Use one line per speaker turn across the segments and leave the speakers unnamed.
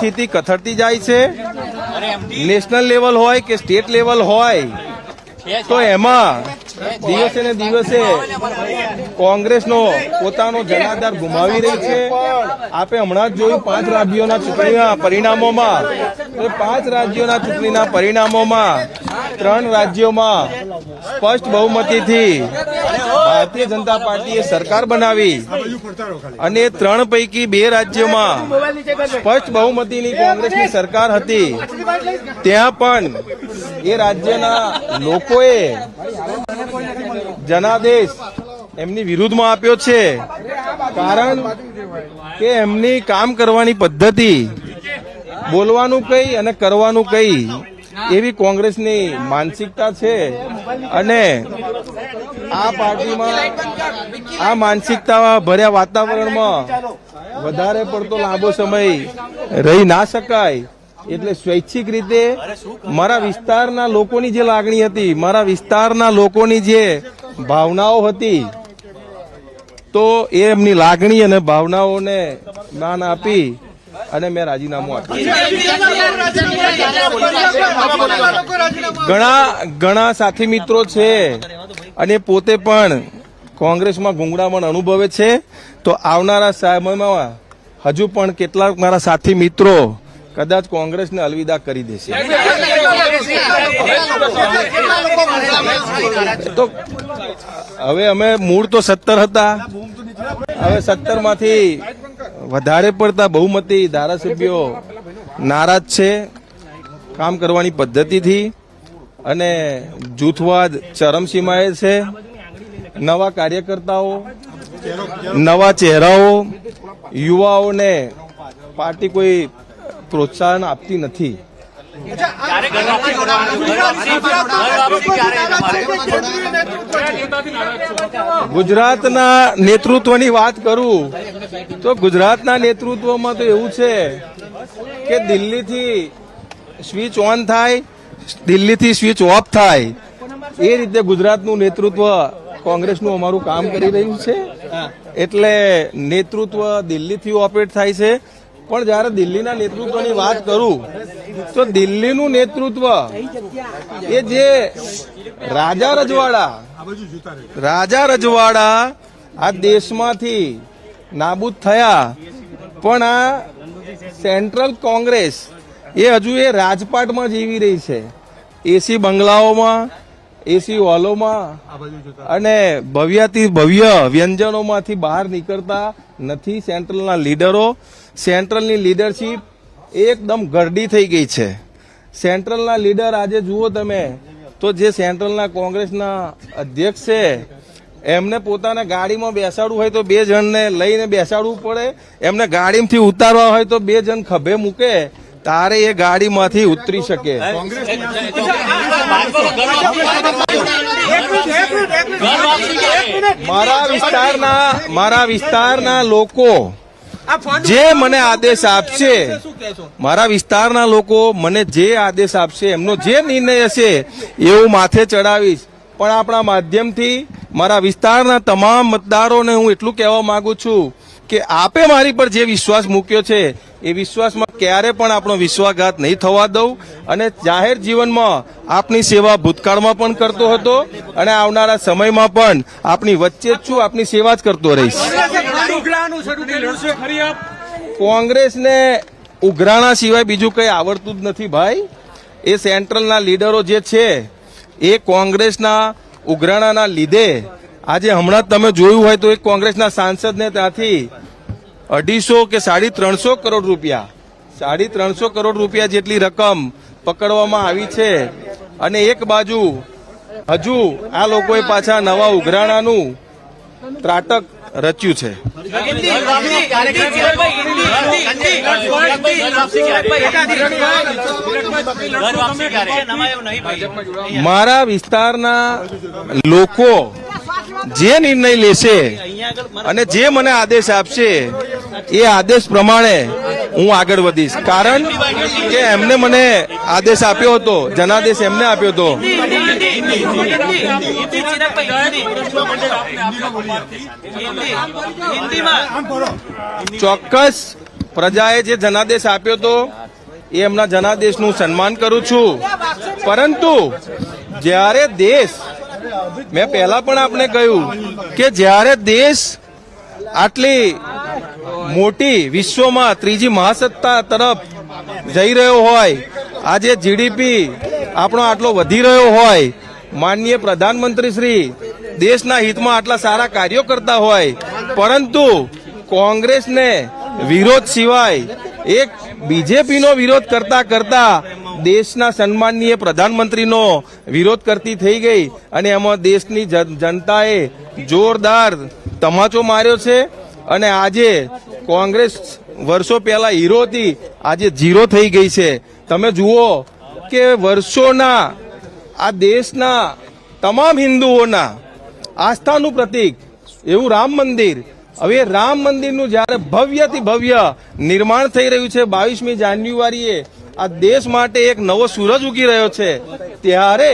સ્થિતિ કથળતી જાય છે. નેશનલ લેવલ હોય કે સ્ટેટ લેવલ હોય, તો એમાં દિવસે ને દિવસે કોંગ્રેસનો પોતાનો જનાધાર ગુમાવી રહી છે. આપે હમણાં જ જોયું પાંચ રાજ્યોના ચૂંટણીના પરિણામોમાં. પાંચ રાજ્યોના ચૂંટણીના પરિણામોમાં ત્રણ રાજ્યોમાં સ્પષ્ટ બહુમતીથી ભારતીય જનતા પાર્ટીએ સરકાર બનાવી અને ત્રણ પૈકી બે રાજ્યોમાં સ્પષ્ટ બહુમતીની કોંગ્રેસની સરકાર હતી. ત્યાં પણ એ રાજ્યના લોકોએ જનાદેશ એમની વિરુદ્ધમાં આપ્યો છે. કારણ કે એમની કામ કરવાની પદ્ધતિ બોલવાનું કઈ અને કરવાનું કઈ એવી કોંગ્રેસની માનસિકતા છે. અને આ પાર્ટીમાં આ માનસિકતા ભર્યા વાતાવરણમાં વધારે પડતો લાંબો સમય રહી ના શકાય. એટલે સ્વૈચ્છિક રીતે મારા વિસ્તારના લોકોની જે લાગણી હતી, મારા વિસ્તારના લોકોની જે ભાવનાઓ હતી, તો એ એમની લાગણી અને ભાવનાઓને માન આપી અને મેં રાજીનામું આપ્યું. ઘણા ઘણા સાથી મિત્રો છે અને પોતે પણ કોંગ્રેસમાં ગુંગળામણ અનુભવે છે. તો આવનારા સમયમાં હજુ પણ કેટલાક મારા સાથી મિત્રો કદાચ કોંગ્રેસને અલવિદા કરી દેશે. તો હવે અમે મૂળ તો સત્તર હતા. હવે સત્તરમાંથી વધારે પડતા બહુમતી ધારાસભ્યો નારાજ છે. કામ કરવાની પદ્ધતિથી અને જૂથવાદ ચરમસીમાએ છે. નવા કાર્યકર્તાઓ, નવા ચહેરાઓ, યુવાઓને પાર્ટી કોઈ પ્રોત્સાહન આપતી નથી. ગુજરાતના નેતૃત્વની વાત કરું, તો ગુજરાતના નેતૃત્વમાં તો એવું છે કે દિલ્હીથી સ્વિચ ઓન થાય દિલ્હીથી સ્વિચ ઓફ થાય. એ રીતે ગુજરાતનું નેતૃત્વ કોંગ્રેસનું અમારું કામ કરી રહ્યું છે. એટલે નેતૃત્વ દિલ્હીથી ઓપરેટ થાય છે. પણ જ્યારે દિલ્હીના નેતૃત્વની વાત કરું તો દિલ્હીનું નેતૃત્વ એ જે રાજા રજવાડા રાજા રજવાડા આ દેશમાંથી નાબૂદ થયા. પણ આ સેન્ટ્રલ કોંગ્રેસ એ હજુ એ રાજપાટમાં જીવી રહી છે. એસી બંગલાઓમાં એસી હોલોમાં અને ભવ્યથી ભવ્ય વ્યંજનોમાંથી બહાર નીકળતા નથી સેન્ટ્રલના લીડરો. સેન્ટ્રલની લીડરશીપ એકદમ ગરડી થઈ ગઈ છે. સેન્ટ્રલના લીડર આજે જુઓ તમે તો જે સેન્ટ્રલના કોંગ્રેસના અધ્યક્ષ છે એમને પોતાના ગાડીમાં બેસાડવું હોય તો બે જણને લઈને બેસાડવું પડે. એમને ગાડીમાંથી ઉતારવા હોય તો બે જણ ખભે મૂકે. તારે એ ગાડીમાંથી ઉતરી શકે. મારા વિસ્તારના મારા વિસ્તારના લોકો જે મને આદેશ આપશે, મારા વિસ્તારના લોકો મને જે આદેશ આપશે, એમનો જે નિર્ણય હશે, એવું માથે ચડાવીશ. પણ આપણા માધ્યમથી મારા વિસ્તારના તમામ મતદારોને હું એટલું કહેવા માંગુ છું કે આપે મારી પર જે વિશ્વાસ મૂક્યો છે એ વિશ્વાસમાં ક્યારે પણ આપણો વિશ્વાસઘાત નહીં થવા દઉં અને જાહેર જીવનમાં આપની સેવા ભૂતકાળમાં પણ કરતો હતો અને આવનારા સમયમાં પણ આપની વચ્ચે જ છું, આપની સેવા જ કરતો રહીશ. કોંગ્રેસને ઉઘરાણા સિવાય બીજું કંઈ આવડતું જ નથી ભાઈ. એ સેન્ટ્રલના લીડરો જે છે, એ કોંગ્રેસના ઉઘરાણાના લીધે. આજે હમણાં તમે જોયું હોય તો એક કોંગ્રેસના સાંસદને ત્યાંથી અઢીસો કે સાડી ત્રણસો કરોડ રૂપિયા. સાડી ત્રણસો કરોડ રૂપિયા જેટલી રકમ પકડવામાં આવી છે. અને એક બાજુ હજુ આ લોકોએ પાછા નવા ઉઘરાણાનું ત્રાટક રચ્યું છે. મારા વિસ્તારના લોકો જે નિર્ણય લેશે અને જે મને આદેશ આપશે એ આદેશ પ્રમાણે હું આગળ વધીશ. કારણ કે એમને મને આદેશ આપ્યો હતો, જનાદેશ એમને આપ્યો હતો. ચોક્કસ પ્રજાએ જે જનાદેશ આપ્યો તો એ એમના જનાદેશનું સન્માન કરું છું. પરંતુ જ્યારે દેશ, મેં પહેલા પણ આપને કહ્યું કે જ્યારે દેશ આટલી મોટી વિશ્વમાં ત્રીજી મહાસત્તા તરફ જઈ રહ્યો હોય. આજે જીડીપી આપણો આટલો વધી રહ્યો હોય. માનનીય પ્રધાનમંત્રી શ્રી દેશના હિતમાં આટલા સારા કાર્યો કરતા હોય. પરંતુ કોંગ્રેસને વિરોધ સિવાય એક બીજેપીનો વિરોધ કરતા કરતા દેશના સન્માનીય પ્રધાનમંત્રીનો વિરોધ કરતી થઈ ગઈ અને એમાં દેશની જન- જનતાએ જોરદાર તમાચો માર્યો છે. અને આજે કોંગ્રેસ વર્ષો પહેલા હીરો હતી આજે ઝીરો થઈ ગઈ છે. તમે જુઓ કે વર્ષોના આ દેશના તમામ હિન્દુઓના આસ્થાનું પ્રતીક એવું રામ મંદિર. હવે રામ મંદિરનું જ્યારે ભવ્યથી ભવ્ય નિર્માણ થઈ રહ્યું છે બાવીસમી જાન્યુઆરીએ આ દેશ માટે એક નવો સૂરજ ઉગી રહ્યો છે. ત્યારે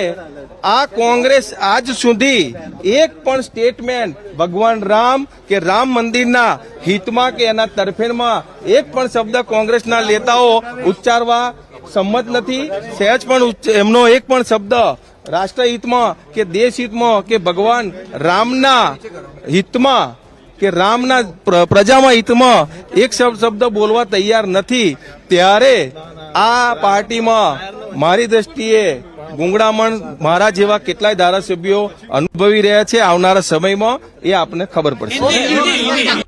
આ કોંગ્રેસ આજ સુધી એક પણ સ્ટેટમેન્ટ ભગવાન રામ કે રામ મંદિરના હિતમાં કે એના તરફેણમાં એક પણ શબ્દ કોંગ્રેસના નેતાઓ ઉચ્ચારવા સંમત નથી. સહેજ પણ એમનો એક પણ શબ્દ રાષ્ટ્રહિતમાં કે દેશ હિતમાં કે ભગવાન રામના હિતમાં કે રામના પ્ર- પ્રજામાં હિતમાં એક શબ્દ બોલવા તૈયાર નથી. ત્યારે આ પાર્ટીમાં મારી દ્રષ્ટિએ ગુંગળામણ મારા જેવા કેટલાય ધારાસભ્યો અનુભવી રહ્યા છે આવનારા સમયમાં એ આપને ખબર પડશે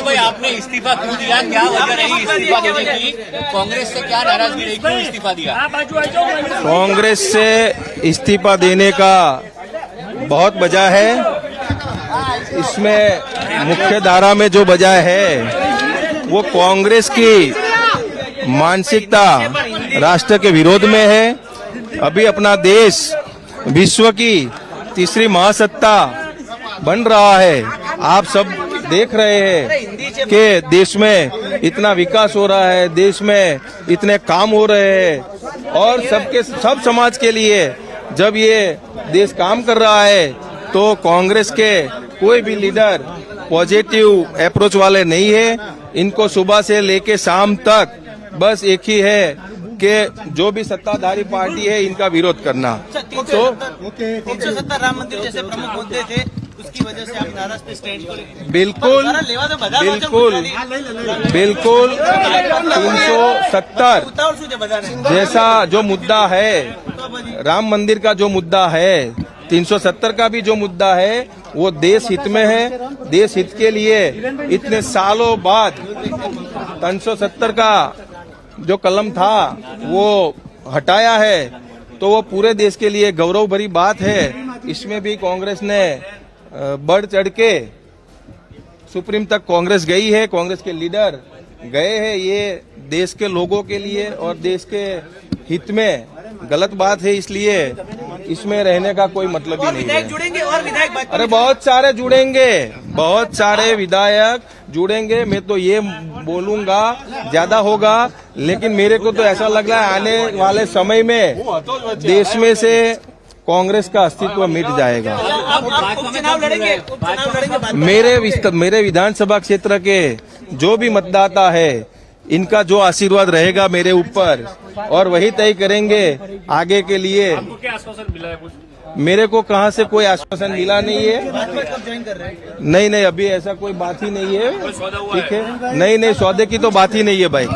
भाई आपने इस्तीफा क्यों दिया क्या वजह रही इस्तीफा देने की कांग्रेस से क्या नाराजगी रही क्यों इस्तीफा दिया
कांग्रेस से इस्तीफा देने का बहुत वजह है इसमें मुख्य धारा में जो वजह है वो कांग्रेस की मानसिकता राष्ट्र के विरोध में है। अभी अपना देश विश्व की तीसरी महासत्ता बन रहा है। आप सब देख रहे हैं कि देश में इतना विकास हो रहा है, देश में इतने काम हो रहे हैं और सबके, सब समाज के लिए जब ये देश काम कर रहा है तो कांग्रेस के कोई भी लीडर पॉजिटिव अप्रोच वाले नहीं है। इनको सुबह से लेके शाम तक बस एक ही है कि जो भी सत्ताधारी पार्टी है इनका विरोध करना। तो
राम मंदिर जैसे प्रमुख मुद्दे थे उसकी वजह से आप नाराज़ पे
बिल्कुल बिल्कुल बिल्कुल तीन सौ सत्तर। जैसा जो मुद्दा है राम मंदिर का जो मुद्दा है 370 का भी जो मुद्दा है, वो देश हित में है। देश हित के लिए इतने सालों बाद 370 का जो कलम था, वो हटाया है। तो वो पूरे देश के लिए गौरव भरी बात है। इसमें भी कांग्रेस ने बढ़ चढ़ के सुप्रीम तक कांग्रेस गई है। कांग्रेस के लीडर गए हैं ये देश के लोगों के लिए और देश के हित में। गलत बात है इसलिए इसमें रहने का कोई मतलब ही नहीं है।
जुड़ेंगे और विधायक
अरे बहुत सारे जुड़ेंगे बहुत सारे विधायक जुड़ेंगे मैं तो ये बोलूँगा ज़्यादा होगा लेकिन मेरे को तो ऐसा लग रहा है आने वाले समय में देश में से कांग्रेस का अस्तित्व मिट जाएगा।
आप आप उपचुनाव लड़ेंगे उपचुनाव लड़ेंगे
मेरे मेरे विधानसभा क्षेत्र के जो भी मतदाता है इनका जो आशीर्वाद रहेगा मेरे ऊपर और वही तय करेंगे आगे के लिए। मेरे को कहाँ से कोई आश्वासन मिला नहीं है।
हैं
नहीं नहीं अभी ऐसा कोई बात ही नहीं है। ठीक है? नहीं नहीं सौदे की तो बात ही नहीं है भाई।